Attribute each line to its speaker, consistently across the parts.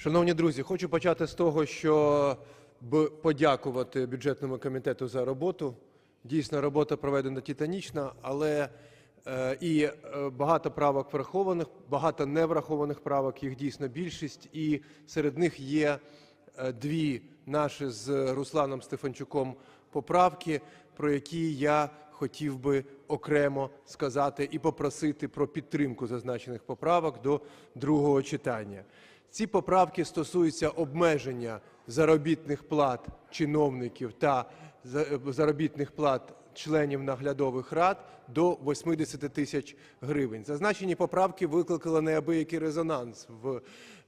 Speaker 1: Шановні друзі, хочу почати з того, що подякувати бюджетному комітету за роботу. Дійсно, робота проведена титанічна, але е, і е, багато правок врахованих, багато неврахованих правок, їх дійсно більшість, і серед них є е, дві наші з Русланом Стефанчуком поправки, про які я хотів би окремо сказати і попросити про підтримку зазначених поправок до другого читання. Ці поправки стосуються обмеження заробітних плат чиновників та заробітних плат членів наглядових рад до 80 тисяч гривень. Зазначені поправки викликали неабиякий резонанс в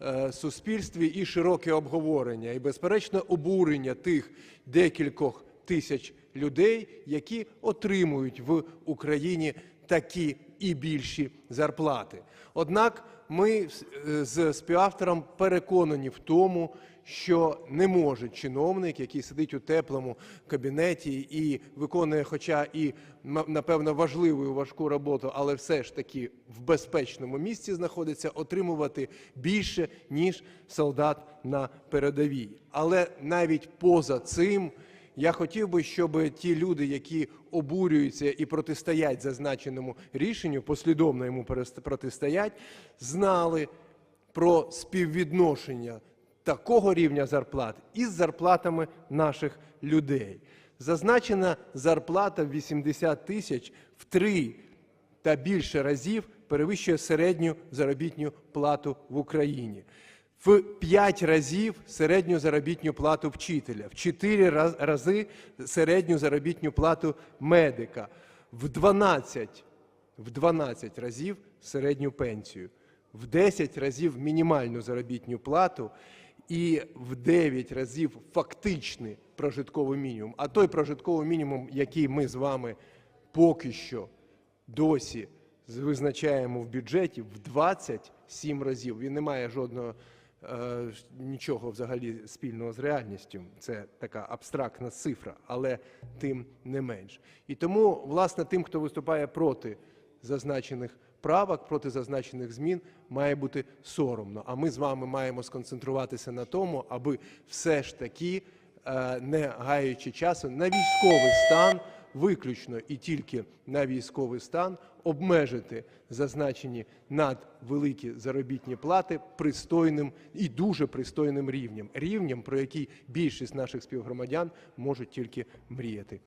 Speaker 1: е, суспільстві і широке обговорення, і безперечно обурення тих декількох тисяч людей, які отримують в Україні такі і більші зарплати. Однак ми з- е, співавтором переконані в тому, що не може чиновник, який сидить у теплому кабінеті і виконує, хоча і напевно важливу і важку роботу, але все ж таки в безпечному місці знаходиться, отримувати більше ніж солдат на передовій. Але навіть поза цим. Я хотів би, щоб ті люди, які обурюються і протистоять зазначеному рішенню, послідовно йому протистоять, знали про співвідношення такого рівня зарплат із зарплатами наших людей. Зазначена зарплата в 80 тисяч в три та більше разів перевищує середню заробітну плату в Україні. В 5 разів середню заробітну плату вчителя, в 4 рази середню заробітну плату медика, в 12, в 12 разів середню пенсію, в 10 разів мінімальну заробітну плату і в 9 разів фактичний прожитковий мінімум. А той прожитковий мінімум, який ми з вами поки що досі визначаємо в бюджеті в 27 разів. Він не має жодного нічого взагалі спільного з реальністю. Це така абстрактна цифра, але тим не менш. І тому, власне, тим, хто виступає проти зазначених правок, проти зазначених змін, має бути соромно. А ми з вами маємо сконцентруватися на тому, аби все ж таки, е, не гаючи часу, на військовий стан виключно і тільки на військовий стан обмежити зазначені надвеликі заробітні плати пристойним і дуже пристойним рівнем, рівнем, про який більшість наших співгромадян можуть тільки мріяти.